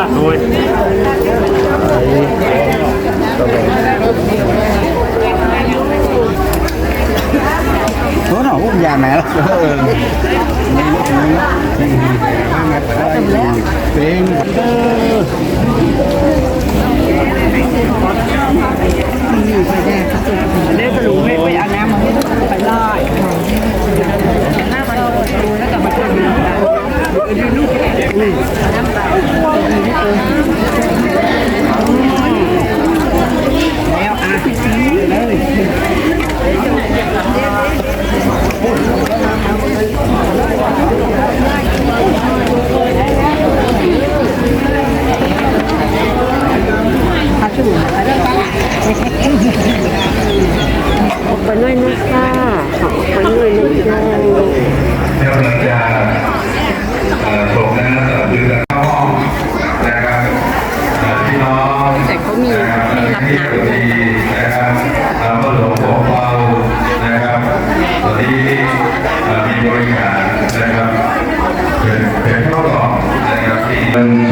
nữa nuôi bữa nào cũng già mẹ lắm. Tiền nếu có đủ hết bây giờ nam mà hết phải lo nam mà đâu rồi nó cả mặt trời แล้วอะเลยพักอปด้วยนะคะขอบคุณด้วยนะคะ มีมีรับน้ำด้นะครับแล้วก็หลวงพ่อเรานะครับตอนนี้มีบริการนะครับเป็นเป็นข้อกล่องนะครับที่น